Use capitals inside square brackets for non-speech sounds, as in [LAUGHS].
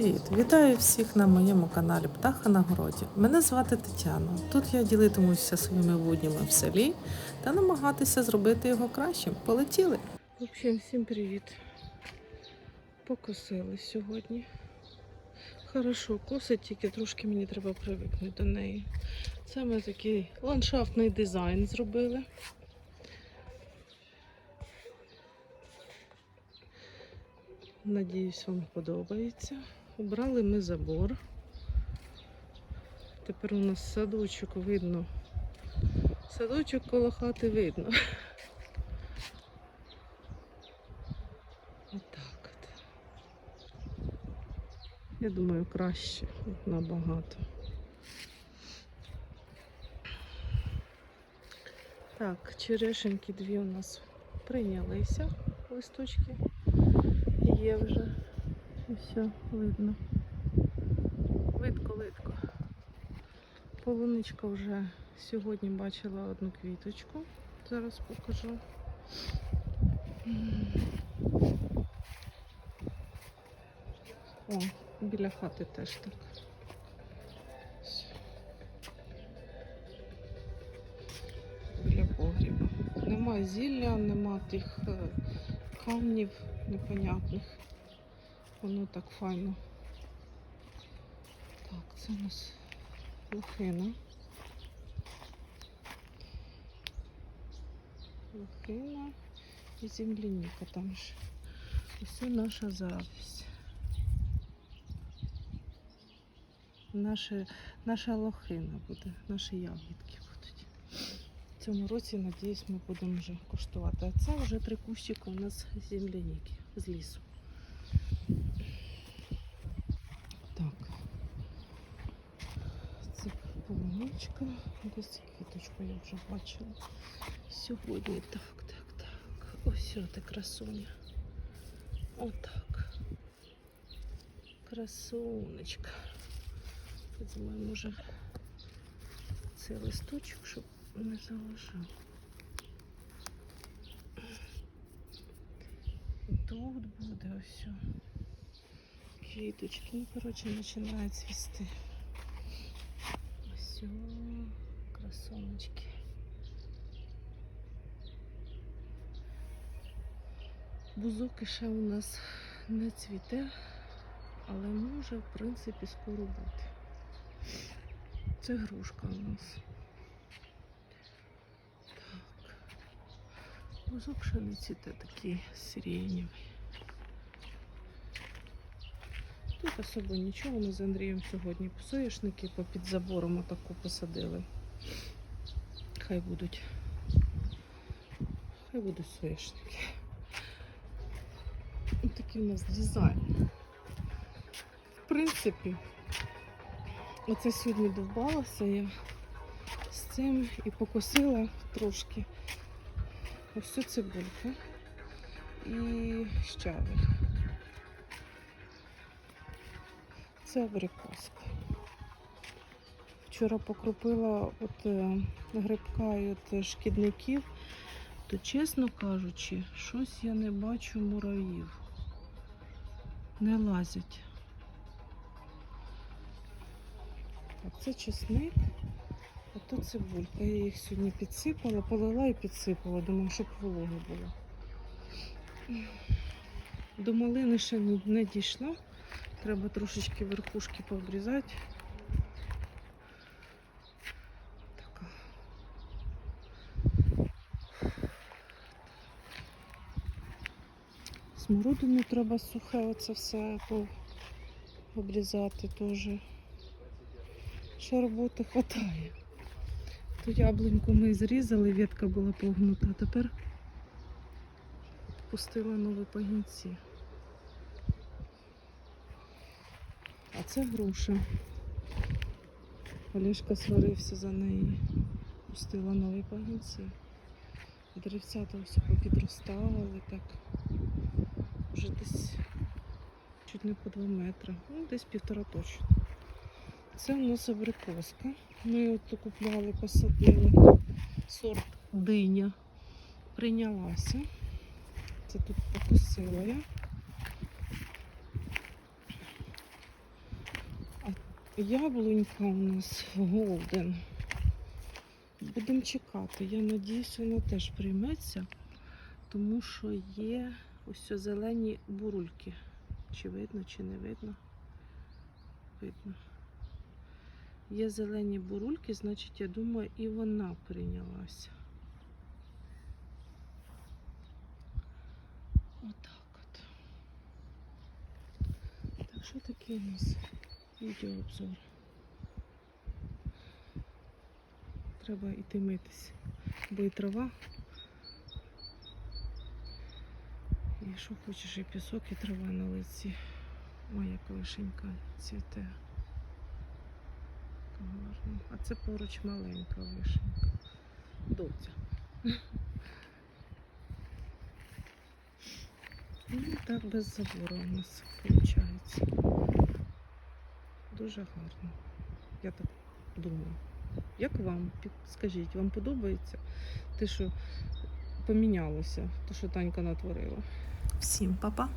привіт! Вітаю всіх на моєму каналі Птаха на городі. Мене звати Тетяна. Тут я ділитимуся своїми буднями в селі та намагатися зробити його кращим. Полетіли! В общем, всім привіт! Покосили сьогодні. Хорошо, косить, тільки трошки мені треба привикнути до неї. Це ми такий ландшафтний дизайн зробили. Надіюсь, вам подобається. Убрали ми забор. Тепер у нас садочок видно. Садочок коло хати видно. Отак от. Я думаю, краще набагато. Так, черешеньки дві у нас прийнялися листочки все видно. Видко. Полуничка вже сьогодні бачила одну квіточку. Зараз покажу. О, біля хати теж так. Біля погріба. Нема зілля, нема тих е, камнів непонятних. Воно так файно. Так, це у нас лохина. Лохина і земляніка там ж. Ось наша завість. Наша, наша лохина буде, наші ягідки будуть. В цьому році, надіюсь, ми будемо вже коштувати. А це вже три кущика у нас земляніки з лісу. Так. Це полуничка. Десь квіточку я вже бачила. Сьогодні так, так, так. Ось ота красуня. Отак. Красунечка. Візьмемо, може, цей листочок, щоб не заважав. Тут буде ось. Квіточки, ну, коротше, починає цвісти. О, красоночки. Бузок ще у нас не цвіте, але може, в принципі, скоро бути. Це грушка у нас. Так. Бузок ще не цвіте такий сиренєвий. Тут особо нічого. Ми з Андрієм сьогодні соняшники попід забором отаку посадили. Хай будуть. Хай будуть соняшники. Ось такий у нас дизайн. В принципі, оце сьогодні довбалася я з цим і покосила трошки ось цибульку і щавель. Це абрикоска. Вчора покропила от е, грибка і от е, шкідників, то, чесно кажучи, щось я не бачу муравів. Не лазять. Так, це чесник, а то цибулька. Я їх сьогодні підсипала, полила і підсипала, думаю, щоб волога була. До малини ще не дійшла. Треба трошечки верхушки пообрізати. Така. Смородину треба сухе, оце все обрізати теж. Ще роботи хватає. Ту яблуньку ми зрізали, ветка була погнута, а тепер пустила нові пагінці. А це груша. Олешка сварився за неї. Пустила нові пагінці. Деревцята все попідростали так. Вже десь чуть не по 2 метри. Ну, десь півтора точно. Це у нас абрикоска. Ми от купляли, посадили сорт диня. Прийнялася. Це тут покусила я. Яблунька у нас голден. Будемо чекати. Я надіюсь, вона теж прийметься, тому що є ось зелені бурульки. Чи видно, чи не видно? Видно. Є зелені бурульки, значить, я думаю, і вона прийнялася. Отак от. Так що таке у нас відеообзор. Треба йти митись, бо і трава. І що хочеш, і пісок, і трава на лиці. Ой, яка вишенька цвіте. Гарно. А це поруч маленька вишенька. Доця. [LAUGHS] Ну, так без забору у нас виходить. Дуже гарно. Я так думаю. Як вам? Скажіть, вам подобається те, що помінялося, те, що Танька натворила? Всім па-па!